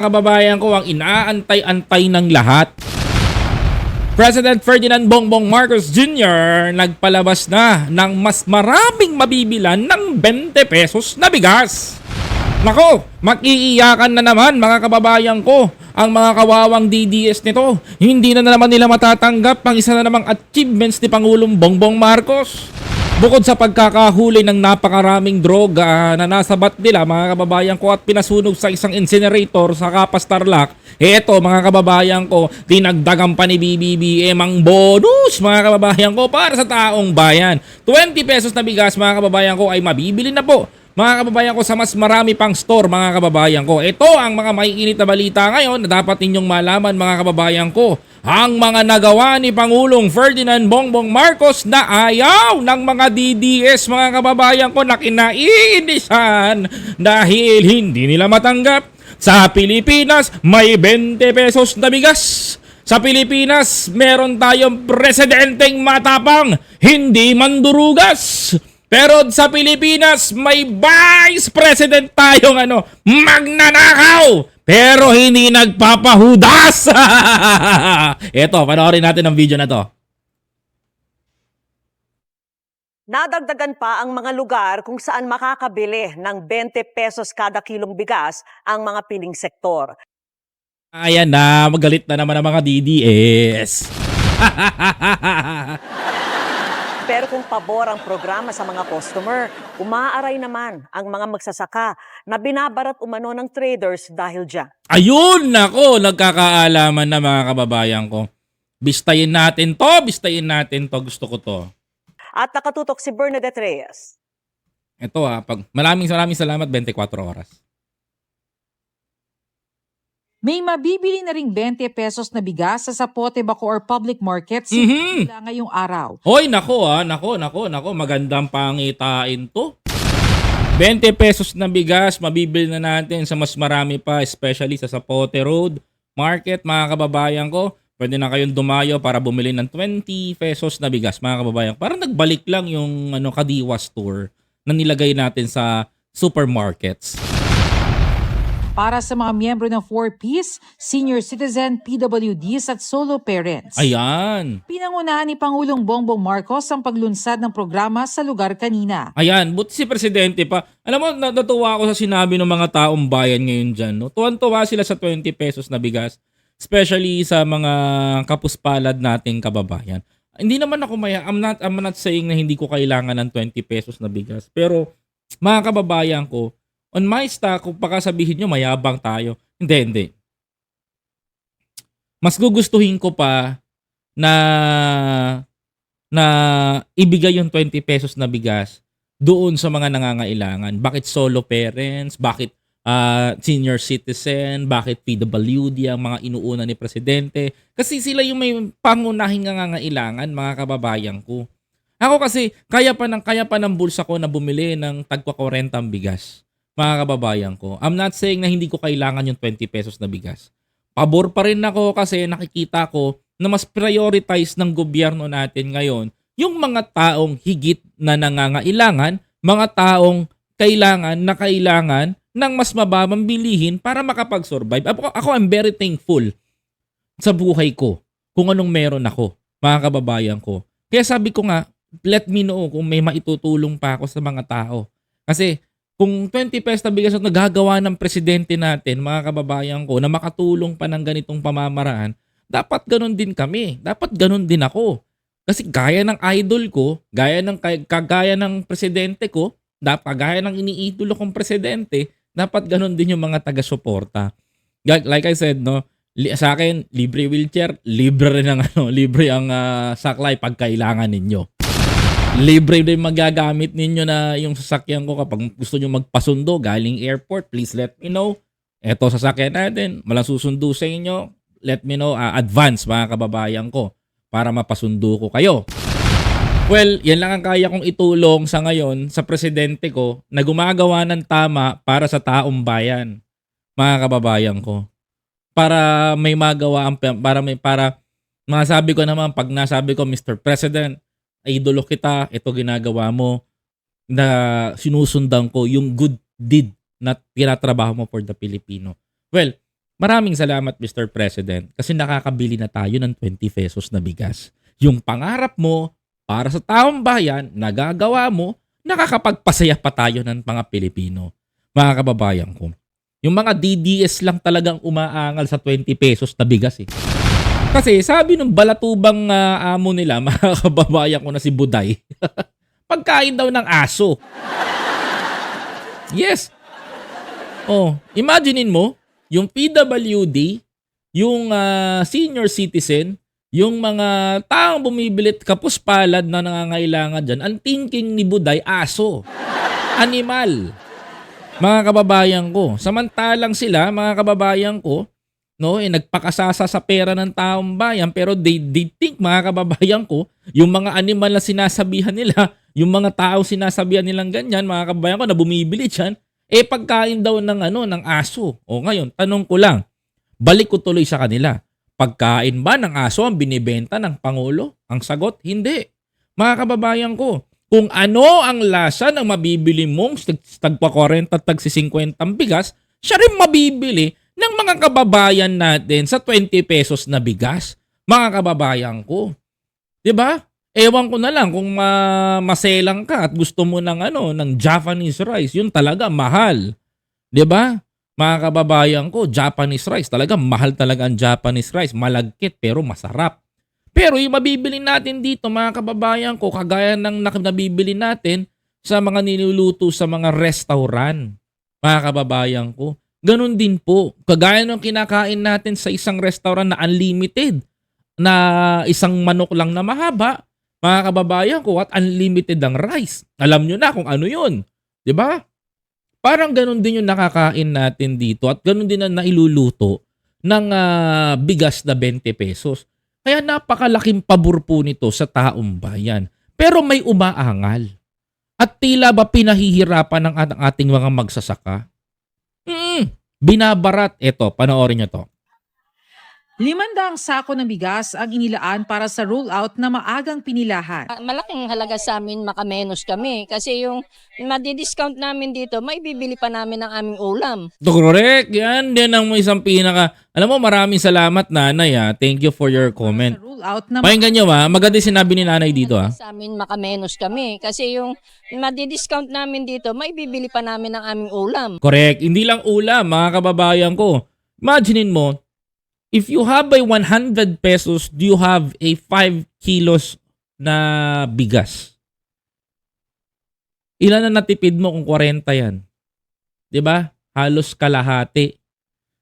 kababayan ko ang inaantay-antay ng lahat. President Ferdinand Bongbong Marcos Jr. nagpalabas na ng mas maraming mabibilan ng 20 pesos na bigas. Nako, makiiyakan na naman mga kababayan ko ang mga kawawang DDS nito. Hindi na, naman nila matatanggap ang isa na namang achievements ni Pangulong Bongbong Marcos. Bukod sa pagkakahuli ng napakaraming droga na nasa bat nila mga kababayan ko at pinasunog sa isang incinerator sa Kapas Tarlac, eto mga kababayan ko, dinagdagan pa ni BBBM ang bonus mga kababayan ko para sa taong bayan. 20 pesos na bigas mga kababayan ko ay mabibili na po mga kababayan ko sa mas marami pang store mga kababayan ko. Ito ang mga maiinit na balita ngayon na dapat ninyong malaman mga kababayan ko. Ang mga nagawa ni Pangulong Ferdinand Bongbong Marcos na ayaw ng mga DDS mga kababayan ko na kinainisan dahil hindi nila matanggap. Sa Pilipinas may 20 pesos na bigas. Sa Pilipinas, meron tayong presidenteng matapang, hindi mandurugas. Pero sa Pilipinas, may vice president tayong ano, magnanakaw, pero hindi nagpapahudas. Ito, panoorin natin ang video na to. Nadagdagan pa ang mga lugar kung saan makakabili ng 20 pesos kada kilong bigas ang mga piling sektor. Ayan na, magalit na naman ang mga DDS. Pabor ang programa sa mga customer, umaaray naman ang mga magsasaka na binabarat umano ng traders dahil dyan. Ayun, nako, nagkakaalaman na mga kababayan ko. Bistayin natin to, bistayin natin to, gusto ko to. At nakatutok si Bernadette Reyes. Ito ha, pag, maraming maraming salamat, 24 oras. May mabibili na ring 20 pesos na bigas sa Sapote Baco or public markets Mhm. mm ngayong araw. Hoy, nako ha, nako, nako, nako, magandang pangitain to. 20 pesos na bigas, mabibili na natin sa mas marami pa, especially sa Sapote Road Market, mga kababayan ko. Pwede na kayong dumayo para bumili ng 20 pesos na bigas, mga kababayan. Parang nagbalik lang yung ano, Kadiwa store na nilagay natin sa supermarkets. Para sa mga miyembro ng 4Ps, senior citizen, PWDs at solo parents. Ayan. Pinangunahan ni Pangulong Bongbong Marcos ang paglunsad ng programa sa lugar kanina. Ayan, buti si Presidente pa. Alam mo, na- natuwa ako sa sinabi ng mga taong bayan ngayon dyan. No? Tuwan-tuwa sila sa 20 pesos na bigas. Especially sa mga kapuspalad nating kababayan. Hindi naman ako maya, I'm not, I'm not saying na hindi ko kailangan ng 20 pesos na bigas. Pero, mga kababayan ko, on my stock, kung baka sabihin nyo, mayabang tayo. Hindi, hindi. Mas gugustuhin ko pa na na ibigay yung 20 pesos na bigas doon sa mga nangangailangan. Bakit solo parents? Bakit ah, senior citizen? Bakit PWD ang mga inuuna ni Presidente? Kasi sila yung may pangunahing nangangailangan, mga kababayan ko. Ako kasi, kaya pa ng, kaya pa ng bulsa ko na bumili ng tagwa 40 ang bigas, mga kababayan ko. I'm not saying na hindi ko kailangan yung 20 pesos na bigas. Pabor pa rin ako kasi nakikita ko na mas prioritize ng gobyerno natin ngayon yung mga taong higit na nangangailangan, mga taong kailangan na kailangan ng mas mababang bilihin para makapag-survive. Ako, ako I'm very thankful sa buhay ko kung anong meron ako, mga kababayan ko. Kaya sabi ko nga, let me know kung may maitutulong pa ako sa mga tao. Kasi kung 20 pesos na bigas ang nagagawa ng presidente natin, mga kababayan ko, na makatulong pa ng ganitong pamamaraan, dapat ganun din kami. Dapat ganun din ako. Kasi gaya ng idol ko, gaya ng kagaya ng presidente ko, dapat gaya ng iniidolo kong presidente, dapat ganun din yung mga taga-suporta. Like, I said, no, li- sa akin libre wheelchair, libre rin ang ano, libre ang ah, saklay pag kailangan ninyo. Libre din magagamit ninyo na yung sasakyan ko kapag gusto nyo magpasundo galing airport, please let me know. Eto sasakyan natin, malang susundo sa inyo, let me know, ah, advance mga kababayan ko para mapasundo ko kayo. Well, yan lang ang kaya kong itulong sa ngayon sa presidente ko na gumagawa ng tama para sa taong bayan, mga kababayan ko. Para may magawa ang para may para masabi ko naman pag nasabi ko Mr. President, idolo kita, ito ginagawa mo na sinusundan ko yung good deed na tinatrabaho mo for the Filipino. Well, Maraming salamat Mr. President kasi nakakabili na tayo ng 20 pesos na bigas. Yung pangarap mo para sa taong bayan, nagagawa mo, nakakapagpasaya pa tayo ng mga Pilipino. Mga kababayan ko. Yung mga DDS lang talagang umaangal sa 20 pesos na bigas eh. Kasi sabi ng balatubang ah, amo nila, mga kababayan ko na si Buday, pagkain daw ng aso. Yes. Oh, imaginein mo, yung PWD, yung ah, senior citizen, yung mga taong bumibilit kapuspalad na nangangailangan dyan, ang thinking ni Buday, aso. Animal. Mga kababayan ko. Samantalang sila, mga kababayan ko, no, eh, nagpakasasa sa pera ng taong bayan, pero they, they think, mga kababayan ko, yung mga animal na sinasabihan nila, yung mga tao sinasabihan nilang ganyan, mga kababayan ko, na bumibili dyan, eh pagkain daw ng ano ng aso. O ngayon, tanong ko lang, balik ko tuloy sa kanila. Pagkain ba ng aso ang binibenta ng Pangulo? Ang sagot, hindi. Mga kababayan ko, kung ano ang lasa ng mabibili mong tag- tagpa 40 at tagsi 50 ang bigas, siya rin mabibili ng mga kababayan natin sa 20 pesos na bigas. Mga kababayan ko. 'Di ba? Ewan ko na lang kung ma- maselang ka at gusto mo ng ano, ng Japanese rice, yun talaga mahal. 'Di ba? Mga kababayan ko, Japanese rice, talaga mahal talaga ang Japanese rice, malagkit pero masarap. Pero yung mabibili natin dito, mga kababayan ko, kagaya ng nabibili natin sa mga niluluto sa mga restaurant, mga kababayan ko. Ganun din po. Kagaya ng kinakain natin sa isang restaurant na unlimited, na isang manok lang na mahaba, mga kababayan ko, at unlimited ang rice. Alam nyo na kung ano yun. ba? Parang ganun din yung nakakain natin dito at ganun din ang nailuluto ng ah, bigas na 20 pesos. Kaya napakalaking pabor po nito sa taong bayan. Pero may umaangal. At tila ba pinahihirapan ng at- ating mga magsasaka? Binabarat. Ito, panoorin nyo to. Limandaang sako ng bigas ang inilaan para sa rollout na maagang pinilahan. Ah, Malaking halaga sa amin makamenos kami kasi yung madi-discount namin dito, may bibili pa namin ng aming ulam. Correct. Yan, yan ang isang pinaka. Alam mo, maraming salamat nanay ah. Thank you for your comment. Rollout na Pakinggan nyo ha. Maganda yung sinabi ni nanay dito ah. Sa amin makamenos kami kasi yung madi-discount namin dito, may bibili pa namin ng aming ulam. Correct. Hindi lang ulam, mga kababayan ko. Imaginein mo, if you have a 100 pesos, do you have a 5 kilos na bigas? Ilan na natipid mo kung 40 yan? 'Di ba? Halos kalahati.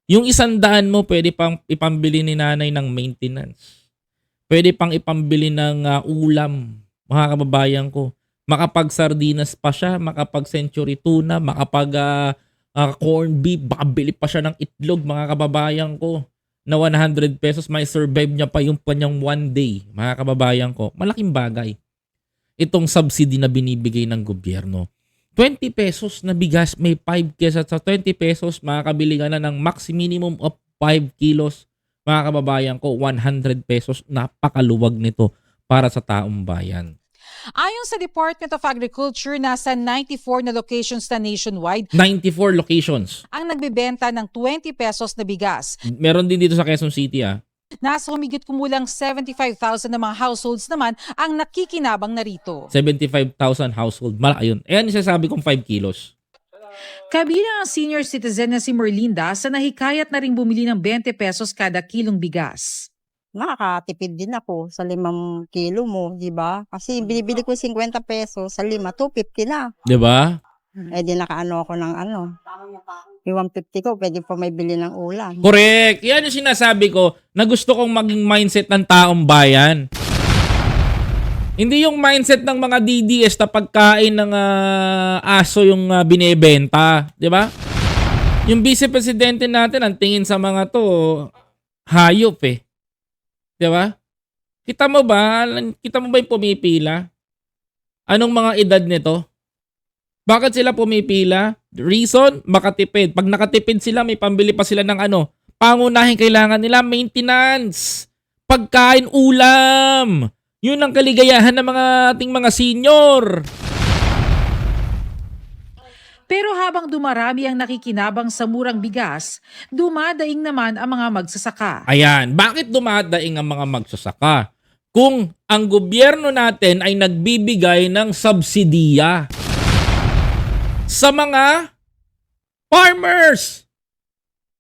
Yung isang daan mo, pwede pang ipambili ni nanay ng maintenance. Pwede pang ipambili ng ah, ulam, mga kababayan ko. Makapag sardinas pa siya, makapag century tuna, makapag ah, ah, corn beef, baka bili pa siya ng itlog, mga kababayan ko. Na 100 pesos, may survive niya pa yung kanyang one day, mga kababayan ko. Malaking bagay. Itong subsidy na binibigay ng gobyerno. 20 pesos na bigas, may 5 kesa sa 20 pesos, makakabili ka na ng max minimum of 5 kilos. Mga kababayan ko, 100 pesos, napakaluwag nito para sa taong bayan. Ayon sa Department of Agriculture, nasa 94 na locations na nationwide 94 locations. ang nagbebenta ng 20 pesos na bigas. Meron din dito sa Quezon City ah. Nasa humigit kumulang 75,000 na mga households naman ang nakikinabang na rito. 75,000 household. Mal ayun. Ayan yung sasabi kong 5 kilos. Kabilang ang senior citizen na si Merlinda sa nahikayat na rin bumili ng 20 pesos kada kilong bigas. Nakakatipid din ako sa limang kilo mo, di ba? Kasi binibili ko 50 pesos sa lima, 250 na. 'Di ba? Eh di nakaano ako ng ano. Yung 150 ko, pwede pa may bili ng ulam. Correct. Yan yung sinasabi ko na gusto kong maging mindset ng taong bayan. Hindi yung mindset ng mga DDS na pagkain ng ah, aso yung ah, binebenta. 'Di ba? Yung vice presidente natin, ang tingin sa mga to, hayop eh. 'Di ba? Kita mo ba? Kita mo ba yung pumipila? Anong mga edad nito? Bakit sila pumipila? Reason, makatipid. Pag nakatipid sila, may pambili pa sila ng ano. Pangunahin kailangan nila, maintenance. Pagkain, ulam. Yun ang kaligayahan ng mga ating mga senior. Pero habang dumarami ang nakikinabang sa murang bigas, dumadaing naman ang mga magsasaka. Ayan, bakit dumadaing ang mga magsasaka? Kung ang gobyerno natin ay nagbibigay ng subsidiya sa mga farmers.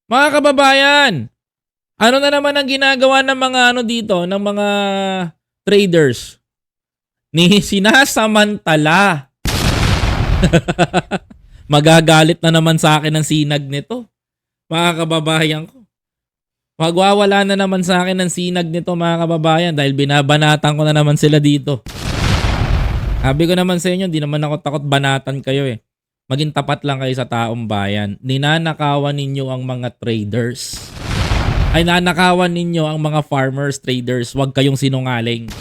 Mga kababayan, ano na naman ang ginagawa ng mga ano dito, ng mga traders? Ni sinasamantala. Magagalit na naman sa akin ang sinag nito. Mga kababayan ko. Magwawala na naman sa akin ng sinag nito mga kababayan dahil binabanatan ko na naman sila dito. Sabi ko naman sa inyo, di naman ako takot banatan kayo eh. Maging tapat lang kayo sa taong bayan. Ninanakawan ninyo ang mga traders. Ay nanakawan ninyo ang mga farmers, traders. Huwag kayong sinungaling.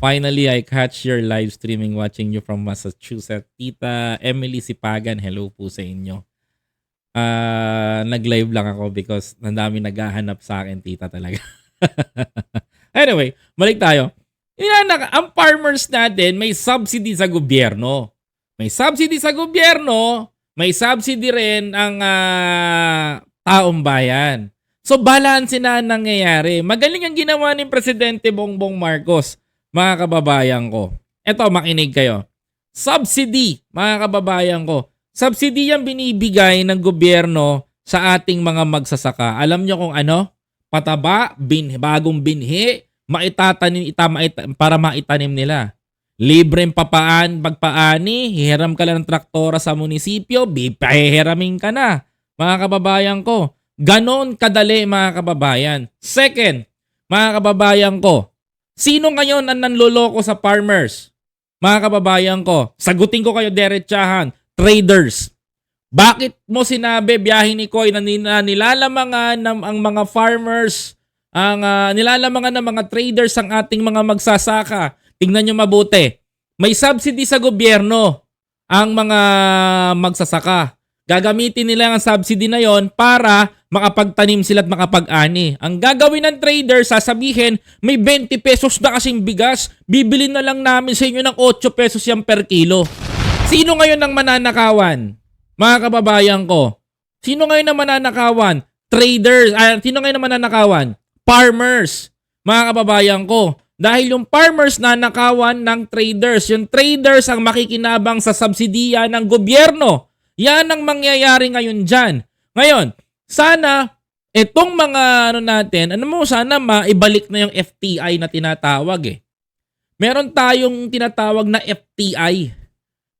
Finally, I catch your live streaming watching you from Massachusetts. Tita Emily Sipagan, hello po sa inyo. Ah, nag-live lang ako because ang dami naghahanap sa akin, tita talaga. anyway, balik tayo. Inanaka, ang farmers natin may subsidy sa gobyerno. May subsidy sa gobyerno, may subsidy rin ang ah, taong bayan. So balance na ang nangyayari. Magaling ang ginawa ni Presidente Bongbong Marcos, mga kababayan ko. Eto, makinig kayo. Subsidy, mga kababayan ko. Subsidy yung binibigay ng gobyerno sa ating mga magsasaka. Alam nyo kung ano? Pataba, bin, bagong binhi, maitatanim ita, maita, para maitanim nila. Libreng papaan, pagpaani, hihiram ka lang ng traktora sa munisipyo, bipahihiramin ka na. Mga kababayan ko, ganon kadali mga kababayan. Second, mga kababayan ko, sino ngayon ang nanloloko sa farmers? Mga kababayan ko, sagutin ko kayo diretsahan traders. Bakit mo sinabi biyahe ni Koy na nila- nilalamangan ng ang mga farmers, ang ah, nilalamangan ng mga traders ang ating mga magsasaka? Tingnan nyo mabuti. May subsidy sa gobyerno ang mga magsasaka. Gagamitin nila ang subsidy na yon para makapagtanim sila at makapag-ani. Ang gagawin ng trader, sasabihin, may 20 pesos na kasing bigas, bibili na lang namin sa inyo ng 8 pesos yan per kilo. Sino ngayon ang mananakawan? Mga kababayan ko. Sino ngayon ang mananakawan? Traders. Ah, sino ngayon ang mananakawan? Farmers. Mga kababayan ko. Dahil yung farmers na nakawan ng traders. Yung traders ang makikinabang sa subsidiya ng gobyerno. Yan ang mangyayari ngayon dyan. Ngayon, sana itong mga ano natin, ano mo, sana maibalik na yung FTI na tinatawag eh. Meron tayong tinatawag na FTI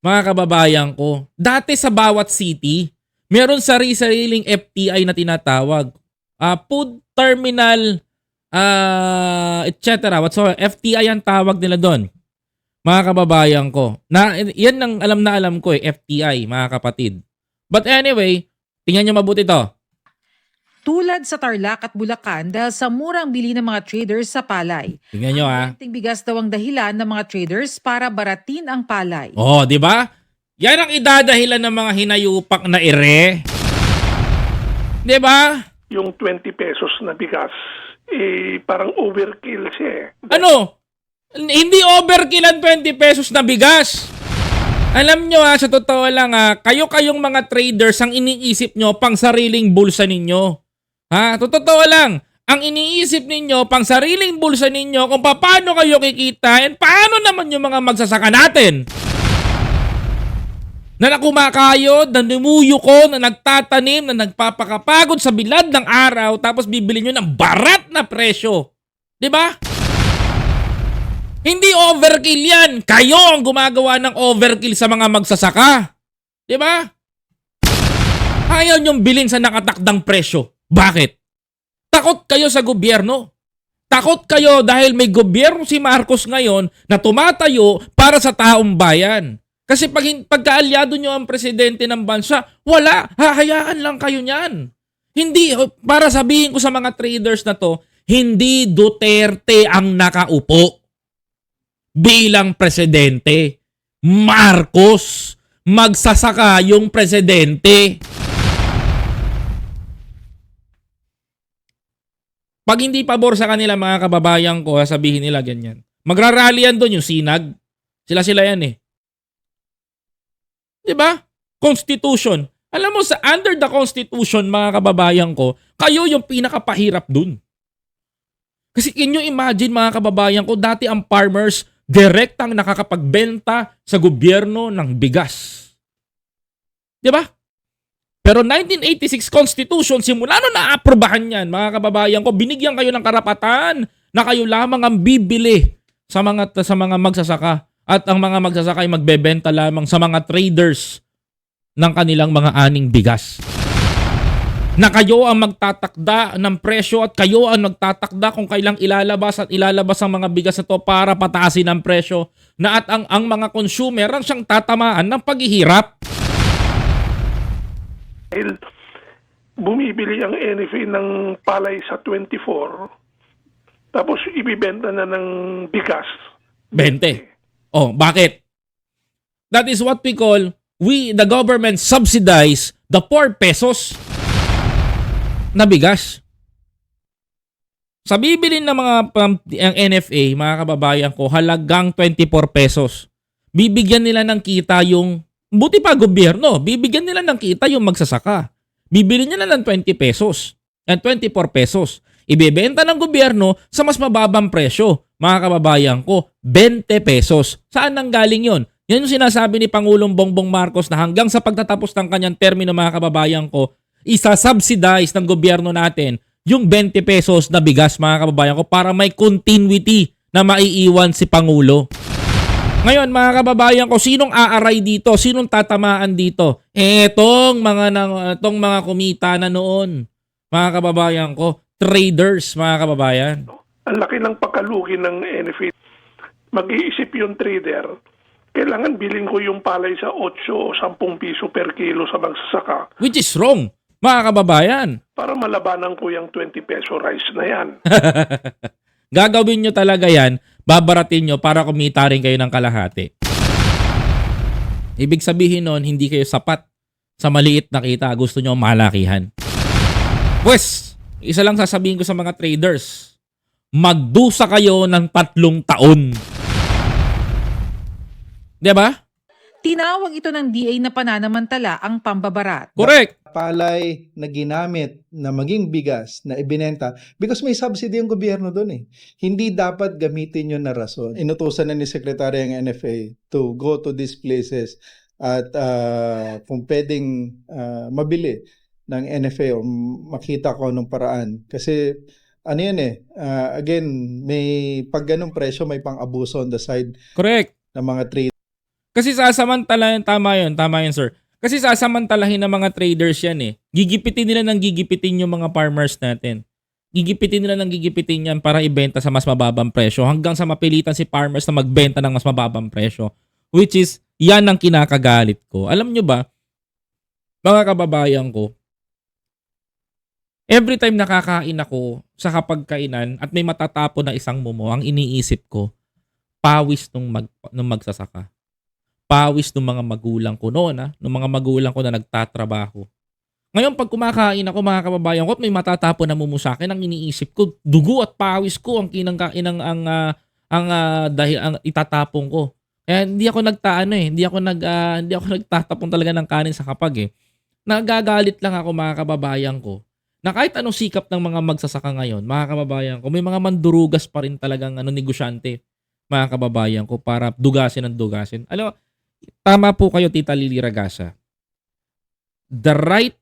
mga kababayan ko, dati sa bawat city, meron sarili-sariling FTI na tinatawag. Ah, food terminal, ah, etc. Whatsoever. FTI ang tawag nila doon. Mga kababayan ko. Na, yan ang alam na alam ko eh, FTI, mga kapatid. But anyway, tingnan nyo mabuti to. Tulad sa Tarlac at Bulacan dahil sa murang bili ng mga traders sa palay. Tingnan nyo ha. Ang renting bigas daw ang dahilan ng mga traders para baratin ang palay. Oh, di ba? Yan ang idadahilan ng mga hinayupak na ire. Di ba? yung 20 pesos na bigas, eh, parang overkill siya eh. Ano? Hindi overkill ang 20 pesos na bigas. Alam nyo ha, sa totoo lang ha, kayo-kayong mga traders ang iniisip nyo pang sariling bulsa ninyo. Ha? Totoo lang. Ang iniisip ninyo pang sariling bulsa ninyo kung paano kayo kikita and paano naman yung mga magsasaka natin. Na nakumakayod, na numuyuko, na nagtatanim, na nagpapakapagod sa bilad ng araw tapos bibili nyo ng barat na presyo. ba? Hindi overkill yan. Kayo ang gumagawa ng overkill sa mga magsasaka. Di ba? Ayaw niyong bilhin sa nakatakdang presyo. Bakit? Takot kayo sa gobyerno. Takot kayo dahil may gobyerno si Marcos ngayon na tumatayo para sa taong bayan. Kasi pag pagkaalyado nyo ang presidente ng bansa, wala, hahayaan lang kayo niyan. Hindi, para sabihin ko sa mga traders na to, hindi Duterte ang nakaupo bilang presidente. Marcos, magsasaka yung presidente. Pag hindi pabor sa kanila mga kababayan ko, sabihin nila ganyan. Magrarally yan doon yung sinag. Sila-sila yan eh. 'Di ba? Constitution. Alam mo, sa under the Constitution, mga kababayan ko, kayo yung pinakapahirap dun. Kasi can you imagine, mga kababayan ko, dati ang farmers, direktang nakakapagbenta sa gobyerno ng bigas. 'Di ba? Pero 1986 Constitution, simula nung naaprubahan yan, mga kababayan ko, binigyan kayo ng karapatan na kayo lamang ang bibili sa mga sa mga magsasaka at ang mga magsasaka ay magbebenta lamang sa mga traders ng kanilang mga aning bigas. Na kayo ang magtatakda ng presyo at kayo ang magtatakda kung kailang ilalabas at ilalabas ang mga bigas na to para pataasin ang presyo na at ang, ang mga consumer ang siyang tatamaan ng paghihirap. Dahil bumibili ang NFA ng palay sa 24, tapos ibibenta na ng bigas. 20. Oh, bakit? That is what we call we the government subsidize the 4 pesos na bigas. Sa bibili ng mga pam- ang NFA, mga kababayan ko, halagang 24 pesos. Bibigyan nila ng kita yung buti pa gobyerno, bibigyan nila ng kita yung magsasaka. Bibili nila ng 20 pesos and 24 pesos. Ibebenta ng gobyerno sa mas mababang presyo. Mga kababayan ko, 20 pesos. Saan nang galing yon? Yan yung sinasabi ni Pangulong Bongbong Marcos na hanggang sa pagtatapos ng kanyang termino mga kababayan ko, isa-subsidize ng gobyerno natin yung 20 pesos na bigas mga kababayan ko para may continuity na maiiwan si Pangulo. Ngayon mga kababayan ko, sinong aaray dito? Sinong tatamaan dito? Etong mga etong mga kumita na noon. Mga kababayan ko, traders mga kababayan. Ang laki ng pagkalugi ng NFA. Mag-iisip yung trader, kailangan bilhin ko yung palay sa 8 o 10 piso per kilo sa magsasaka Which is wrong, mga kababayan. para malabanan ko yung 20 peso rice na yan. Gagawin nyo talaga yan, babaratin nyo para kumita rin kayo ng kalahati. Ibig sabihin nun, hindi kayo sapat sa maliit na kita. Gusto nyo malakihan. Pues, isa lang sasabihin ko sa mga traders. Magdusa kayo ng tatlong taon. 'Di ba? Tinawag ito ng DA na pananamantala ang pambabarat. Correct. Palay na ginamit na maging bigas na ibinenta because may subsidy ang gobyerno doon eh. Hindi dapat gamitin yun na rason. Inutusan na ni Secretary ang NFA to go to these places at ah, kung pwedeng ah, mabili ng NFA o makita ko anong paraan. Kasi ano yan eh, ah, again, may pag ganong presyo may pang-abuso on the side Correct. ng mga trade Kasi sasamantalahin, tama yun, tama yun sir. Kasi sasamantalahin ng mga traders yan eh. Gigipitin nila ng gigipitin yung mga farmers natin. Gigipitin nila ng gigipitin yan para ibenta sa mas mababang presyo hanggang sa mapilitan si farmers na magbenta ng mas mababang presyo. Which is, yan ang kinakagalit ko. Alam nyo ba, mga kababayan ko, every time nakakain ako sa kapagkainan at may matatapon na isang mumo, ang iniisip ko, pawis nung, mag, nung magsasaka pawis ng mga magulang ko noon, ha? ng mga magulang ko na nagtatrabaho. Ngayon, pag kumakain ako, mga kababayan ko, may matatapon na mumu sa akin, ang iniisip ko, dugo at pawis ko ang kinangkain ang, ang, ah, ang ah, dahil ang itatapon ko. Kaya hindi ako nagtaano eh, hindi ako nag ah, hindi ako nagtatapon talaga ng kanin sa kapag eh. Nagagalit lang ako mga kababayan ko na kahit anong sikap ng mga magsasaka ngayon, mga kababayan ko, may mga mandurugas pa rin talagang ano negosyante, mga kababayan ko, para dugasin ang dugasin. Alam tama po kayo, Tita Lili Ragasa. The right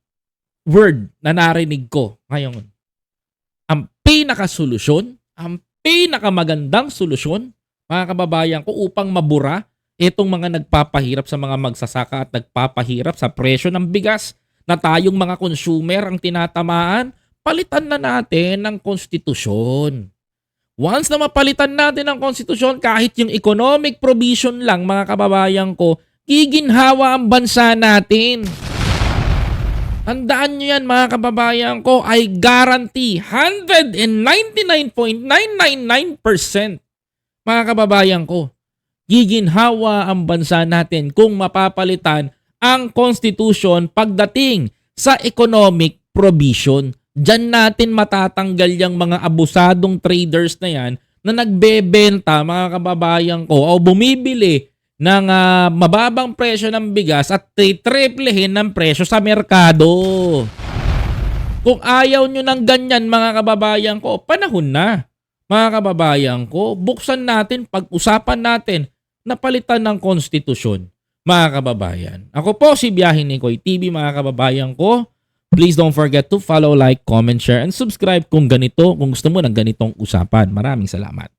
word na narinig ko ngayon, ang pinakasolusyon, ang pinakamagandang solusyon, mga kababayan ko, upang mabura itong mga nagpapahirap sa mga magsasaka at nagpapahirap sa presyo ng bigas na tayong mga consumer ang tinatamaan, palitan na natin ng konstitusyon. Once na mapalitan natin ang konstitusyon, kahit yung economic provision lang, mga kababayan ko, giginhawa ang bansa natin. Tandaan nyo yan mga kababayan ko, I guarantee 199.999% mga kababayan ko, giginhawa ang bansa natin kung mapapalitan ang constitution pagdating sa economic provision. Diyan natin matatanggal yung mga abusadong traders na yan na nagbebenta mga kababayan ko o bumibili ng ah, mababang presyo ng bigas at triplehin ng presyo sa merkado. Kung ayaw nyo ng ganyan mga kababayan ko, panahon na. Mga kababayan ko, buksan natin, pag-usapan natin na palitan ng konstitusyon. Mga kababayan. Ako po si Biyahin ni Koy TV mga kababayan ko. Please don't forget to follow, like, comment, share, and subscribe kung ganito, kung gusto mo ng ganitong usapan. Maraming salamat.